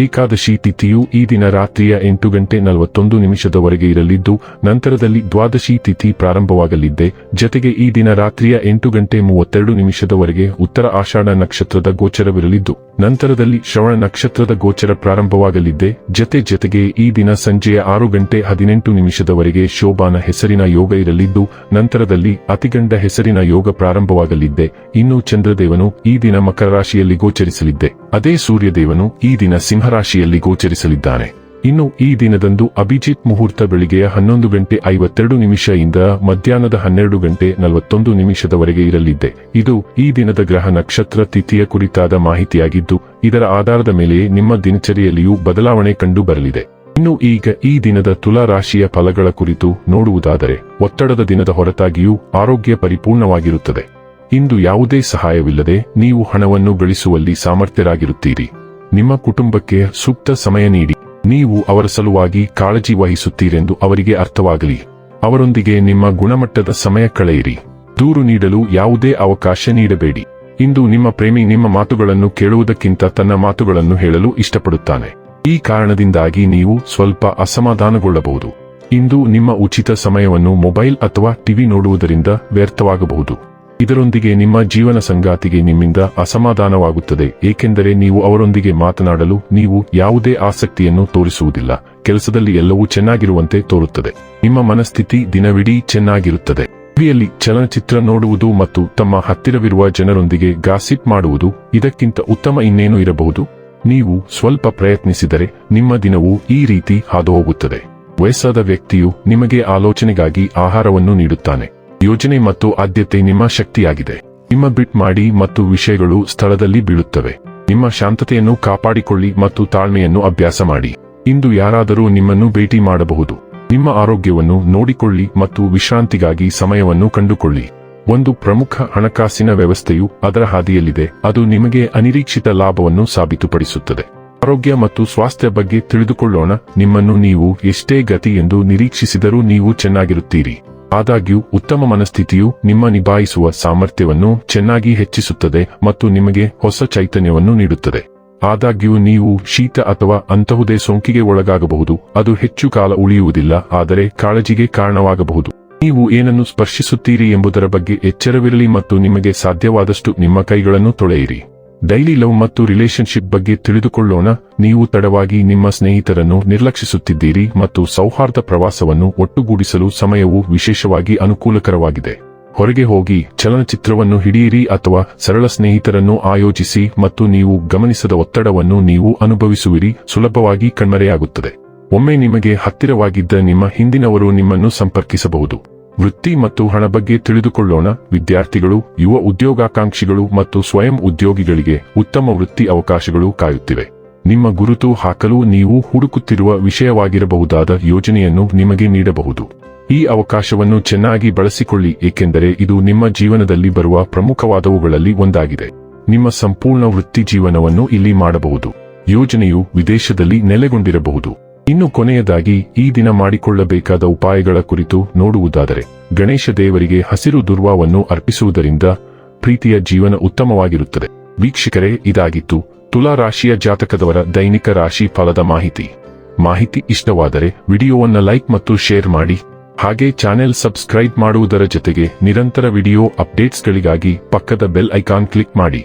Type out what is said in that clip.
ಏಕಾದಶಿ ತಿಥಿಯು ಈ ದಿನ ರಾತ್ರಿಯ ಎಂಟು ಗಂಟೆ ನಲವತ್ತೊಂದು ನಿಮಿಷದವರೆಗೆ ಇರಲಿದ್ದು, ನಂತರದಲ್ಲಿ ದ್ವಾದಶಿ ತಿಥಿ ಪ್ರಾರಂಭವಾಗಲಿದ್ದೆ. ಜತೆಗೆ ಈ ದಿನ ರಾತ್ರಿಯ ಎಂಟು ಗಂಟೆ ಮೂವತ್ತೆರಡು ನಿಮಿಷದವರೆಗೆ ಉತ್ತರ ಆಷಾಢ ನಕ್ಷತ್ರದ ಗೋಚರವಿರಲಿದ್ದು, ನಂತರದಲ್ಲಿ ಶ್ರವಣ ನಕ್ಷತ್ರದ ಗೋಚರ ಪ್ರಾರಂಭವಾಗಲಿದ್ದೆ. ಜತೆ ಜತೆಗೆ ಈ ದಿನ ಸಂಜೆಯ ಆರು ಗಂಟೆ ಹದಿನೆಂಟು ನಿಮಿಷದವರೆಗೆ ಶೋಭಾನ ಹೆಸರಿನ ಯೋಗ ಇರಲಿದ್ದು, ನಂತರದಲ್ಲಿ ಅತಿಗಂಡ ಹೆಸರಿನ ಯೋಗ ಪ್ರಾರಂಭವಾಗಲಿದ್ದೆ. ಇನ್ನು ಚಂದ್ರದೇವನು ಈ ದಿನ ಮಕರ ರಾಶಿಯಲ್ಲಿ ಗೋಚರಿಸಲಿದ್ದೆ. ಅದೇ ಸೂರ್ಯದೇವನು ಈ ದಿನ ಸಿಂಹರಾಶಿಯಲ್ಲಿ ಗೋಚರಿಸಲಿದ್ದಾನೆ. ಇನ್ನು ಈ ದಿನದಂದು ಅಭಿಜಿತ್ ಮುಹೂರ್ತ ಬೆಳಿಗ್ಗೆಯ ಹನ್ನೊಂದು ಗಂಟೆ ಐವತ್ತೆರಡು ನಿಮಿಷದಿಂದ ಮಧ್ಯಾಹ್ನದ ಹನ್ನೆರಡು ಗಂಟೆ ನಲವತ್ತೊಂದು ನಿಮಿಷದವರೆಗೆ ಇರಲಿದ್ದೆ. ಇದು ಈ ದಿನದ ಗ್ರಹ ನಕ್ಷತ್ರ ತಿಥಿಯ ಕುರಿತಾದ ಮಾಹಿತಿಯಾಗಿದ್ದು, ಇದರ ಆಧಾರದ ಮೇಲೆ ನಿಮ್ಮ ದಿನಚರಿಯಲ್ಲಿಯೂ ಬದಲಾವಣೆ ಕಂಡು ಬರಲಿದೆ ಇನ್ನು ಈಗ ಈ ದಿನದ ತುಲಾ ರಾಶಿಯ ಫಲಗಳ ಕುರಿತು ನೋಡುವುದಾದರೆ, ಒತ್ತಡದ ದಿನದ ಹೊರತಾಗಿಯೂ ಆರೋಗ್ಯ ಪರಿಪೂರ್ಣವಾಗಿರುತ್ತದೆ. ಇಂದು ಯಾವುದೇ ಸಹಾಯವಿಲ್ಲದೆ ನೀವು ಹಣವನ್ನು ಗಳಿಸುವಲ್ಲಿ ಸಾಮರ್ಥ್ಯರಾಗಿರುತ್ತೀರಿ. ನಿಮ್ಮ ಕುಟುಂಬಕ್ಕೆ ಸೂಕ್ತ ಸಮಯ ನೀಡಿ. ನೀವು ಅವರ ಸಲುವಾಗಿ ಕಾಳಜಿ ವಹಿಸುತ್ತೀರೆಂದು ಅವರಿಗೆ ಅರ್ಥವಾಗಲಿ. ಅವರೊಂದಿಗೆ ನಿಮ್ಮ ಗುಣಮಟ್ಟದ ಸಮಯ ಕಳೆಯಿರಿ. ದೂರು ನೀಡಲು ಯಾವುದೇ ಅವಕಾಶ ನೀಡಬೇಡಿ. ಇಂದು ನಿಮ್ಮ ಪ್ರೇಮಿ ನಿಮ್ಮ ಮಾತುಗಳನ್ನು ಕೇಳುವುದಕ್ಕಿಂತ ತನ್ನ ಮಾತುಗಳನ್ನು ಹೇಳಲು ಇಷ್ಟಪಡುತ್ತಾನೆ. ಈ ಕಾರಣದಿಂದಾಗಿ ನೀವು ಸ್ವಲ್ಪ ಅಸಮಾಧಾನಗೊಳ್ಳಬಹುದು. ಇಂದು ನಿಮ್ಮ ಉಚಿತ ಸಮಯವನ್ನು ಮೊಬೈಲ್ ಅಥವಾ ಟಿವಿ ನೋಡುವುದರಿಂದ ವ್ಯರ್ಥವಾಗಬಹುದು. ಇದರೊಂದಿಗೆ ನಿಮ್ಮ ಜೀವನ ಸಂಗಾತಿಗೆ ನಿಮ್ಮಿಂದ ಅಸಮಾಧಾನವಾಗುತ್ತದೆ. ಏಕೆಂದರೆ ನೀವು ಅವರೊಂದಿಗೆ ಮಾತನಾಡಲು ನೀವು ಯಾವುದೇ ಆಸಕ್ತಿಯನ್ನು ತೋರಿಸುವುದಿಲ್ಲ. ಕೆಲಸದಲ್ಲಿ ಎಲ್ಲವೂ ಚೆನ್ನಾಗಿರುವಂತೆ ತೋರುತ್ತದೆ. ನಿಮ್ಮ ಮನಸ್ಥಿತಿ ದಿನವಿಡೀ ಚೆನ್ನಾಗಿರುತ್ತದೆ. ಟಿವಿಯಲ್ಲಿ ಚಲನಚಿತ್ರ ನೋಡುವುದು ಮತ್ತು ತಮ್ಮ ಹತ್ತಿರವಿರುವ ಜನರೊಂದಿಗೆ ಗಾಸಿಪ್ ಮಾಡುವುದು ಇದಕ್ಕಿಂತ ಉತ್ತಮ ಇನ್ನೇನು ಇರಬಹುದು? ನೀವು ಸ್ವಲ್ಪ ಪ್ರಯತ್ನಿಸಿದರೆ ನಿಮ್ಮ ದಿನವು ಈ ರೀತಿ ಹಾದುಹೋಗುತ್ತದೆ. ವಯಸ್ಸಾದ ವ್ಯಕ್ತಿಯು ನಿಮಗೆ ಆಲೋಚನೆಗಾಗಿ ಆಹಾರವನ್ನು ನೀಡುತ್ತಾನೆ. ಯೋಜನೆ ಮತ್ತು ಆದ್ಯತೆ ನಿಮ್ಮ ಶಕ್ತಿಯಾಗಿದೆ. ನಿಮ್ಮ ಬಿಟ್ ಮಾಡಿ ಮತ್ತು ವಿಷಯಗಳು ಸ್ಥಳದಲ್ಲಿ ಬೀಳುತ್ತವೆ. ನಿಮ್ಮ ಶಾಂತತೆಯನ್ನು ಕಾಪಾಡಿಕೊಳ್ಳಿ ಮತ್ತು ತಾಳ್ಮೆಯನ್ನು ಅಭ್ಯಾಸ ಮಾಡಿ. ಇಂದು ಯಾರಾದರೂ ನಿಮ್ಮನ್ನು ಭೇಟಿ ಮಾಡಬಹುದು. ನಿಮ್ಮ ಆರೋಗ್ಯವನ್ನು ನೋಡಿಕೊಳ್ಳಿ ಮತ್ತು ವಿಶ್ರಾಂತಿಗಾಗಿ ಸಮಯವನ್ನು ಕಂಡುಕೊಳ್ಳಿ. ಒಂದು ಪ್ರಮುಖ ಹಣಕಾಸಿನ ವ್ಯವಸ್ಥೆಯು ಅದರ ಹಾದಿಯಲ್ಲಿದೆ. ಅದು ನಿಮಗೆ ಅನಿರೀಕ್ಷಿತ ಲಾಭವನ್ನು ಸಾಬೀತುಪಡಿಸುತ್ತದೆ. ಆರೋಗ್ಯ ಮತ್ತು ಸ್ವಾಸ್ಥ್ಯ ಬಗ್ಗೆ ತಿಳಿದುಕೊಳ್ಳೋಣ. ನಿಮ್ಮನ್ನು ನೀವು ಎಷ್ಟೇ ಗತಿ ಎಂದು ನಿರೀಕ್ಷಿಸಿದರೂ ನೀವು ಚೆನ್ನಾಗಿರುತ್ತೀರಿ. ಆದಾಗ್ಯೂ ಉತ್ತಮ ಮನಸ್ಥಿತಿಯು ನಿಮ್ಮ ನಿಭಾಯಿಸುವ ಸಾಮರ್ಥ್ಯವನ್ನು ಚೆನ್ನಾಗಿ ಹೆಚ್ಚಿಸುತ್ತದೆ ಮತ್ತು ನಿಮಗೆ ಹೊಸ ಚೈತನ್ಯವನ್ನು ನೀಡುತ್ತದೆ. ಆದಾಗ್ಯೂ ನೀವು ಶೀತ ಅಥವಾ ಅಂತಹುದೇ ಸೋಂಕಿಗೆ ಒಳಗಾಗಬಹುದು. ಅದು ಹೆಚ್ಚು ಕಾಲ ಉಳಿಯುವುದಿಲ್ಲ, ಆದರೆ ಕಾಳಜಿಗೆ ಕಾರಣವಾಗಬಹುದು. ನೀವು ಏನನ್ನು ಸ್ಪರ್ಶಿಸುತ್ತೀರಿ ಎಂಬುದರ ಬಗ್ಗೆ ಎಚ್ಚರವಿರಲಿ ಮತ್ತು ನಿಮಗೆ ಸಾಧ್ಯವಾದಷ್ಟು ನಿಮ್ಮ ಕೈಗಳನ್ನು ತೊಳೆಯಿರಿ. ಡೈಲಿ ಲವ್ ಮತ್ತು ರಿಲೇಶನ್ಶಿಪ್ ಬಗ್ಗೆ ತಿಳಿದುಕೊಳ್ಳೋಣ. ನೀವು ತಡವಾಗಿ ನಿಮ್ಮ ಸ್ನೇಹಿತರನ್ನು ನಿರ್ಲಕ್ಷಿಸುತ್ತಿದ್ದೀರಿ ಮತ್ತು ಸೌಹಾರ್ದ ಪ್ರವಾಸವನ್ನು ಒಟ್ಟುಗೂಡಿಸಲು ಸಮಯವು ವಿಶೇಷವಾಗಿ ಅನುಕೂಲಕರವಾಗಿದೆ. ಹೊರಗೆ ಹೋಗಿ ಚಲನಚಿತ್ರವನ್ನು ಹಿಡಿಯಿರಿ ಅಥವಾ ಸರಳ ಸ್ನೇಹಿತರನ್ನು ಆಯೋಜಿಸಿ ಮತ್ತು ನೀವು ಗಮನಿಸದ ಒತ್ತಡವನ್ನು ನೀವು ಅನುಭವಿಸುವಿರಿ. ಸುಲಭವಾಗಿ ಕಣ್ಮರೆಯಾಗುತ್ತದೆ. ಒಮ್ಮೆ ನಿಮಗೆ ಹತ್ತಿರವಾಗಿದ್ದ ನಿಮ್ಮ ಹಿಂದಿನವರು ನಿಮ್ಮನ್ನು ಸಂಪರ್ಕಿಸಬಹುದು. ವೃತ್ತಿ ಮತ್ತು ಹಣ ಬಗ್ಗೆ ತಿಳಿದುಕೊಳ್ಳೋಣ. ವಿದ್ಯಾರ್ಥಿಗಳು, ಯುವ ಉದ್ಯೋಗಾಕಾಂಕ್ಷಿಗಳು ಮತ್ತು ಸ್ವಯಂ ಉದ್ಯೋಗಿಗಳಿಗೆ ಉತ್ತಮ ವೃತ್ತಿ ಅವಕಾಶಗಳು ಕಾಯುತ್ತಿವೆ. ನಿಮ್ಮ ಗುರುತು ಹಾಕಲು ನೀವು ಹುಡುಕುತ್ತಿರುವ ವಿಷಯವಾಗಿರಬಹುದಾದ ಯೋಜನೆಯನ್ನು ನಿಮಗೆ ನೀಡಬಹುದು. ಈ ಅವಕಾಶವನ್ನು ಚೆನ್ನಾಗಿ ಬಳಸಿಕೊಳ್ಳಿ, ಏಕೆಂದರೆ ಇದು ನಿಮ್ಮ ಜೀವನದಲ್ಲಿ ಬರುವ ಪ್ರಮುಖವಾದವುಗಳಲ್ಲಿ ಒಂದಾಗಿದೆ. ನಿಮ್ಮ ಸಂಪೂರ್ಣ ವೃತ್ತಿ ಜೀವನವನ್ನು ಇಲ್ಲಿ ಮಾಡಬಹುದು. ಯೋಜನೆಯು ವಿದೇಶದಲ್ಲಿ ನೆಲೆಗೊಂಡಿರಬಹುದು. ಇನ್ನು ಕೊನೆಯದಾಗಿ ಈ ದಿನ ಮಾಡಿಕೊಳ್ಳಬೇಕಾದ ಉಪಾಯಗಳ ಕುರಿತು ನೋಡುವುದಾದರೆ, ಗಣೇಶ ದೇವರಿಗೆ ಹಸಿರು ದುರ್ವಾವನ್ನು ಅರ್ಪಿಸುವುದರಿಂದ ಪ್ರೀತಿಯ ಜೀವನ ಉತ್ತಮವಾಗಿರುತ್ತದೆ. ವೀಕ್ಷಕರೇ, ಇದಾಗಿತ್ತು ತುಲಾ ರಾಶಿಯ ಜಾತಕದವರ ದೈನಿಕ ರಾಶಿ ಫಲದ ಮಾಹಿತಿ. ಮಾಹಿತಿ ಇಷ್ಟವಾದರೆ ವಿಡಿಯೋವನ್ನು ಲೈಕ್ ಮತ್ತು ಶೇರ್ ಮಾಡಿ, ಹಾಗೆ ಚಾನೆಲ್ ಸಬ್ಸ್ಕ್ರೈಬ್ ಮಾಡುವುದರ ಜೊತೆಗೆ ನಿರಂತರ ವಿಡಿಯೋ ಅಪ್ಡೇಟ್ಸ್ಗಳಿಗಾಗಿ ಪಕ್ಕದ ಬೆಲ್ ಐಕಾನ್ ಕ್ಲಿಕ್ ಮಾಡಿ.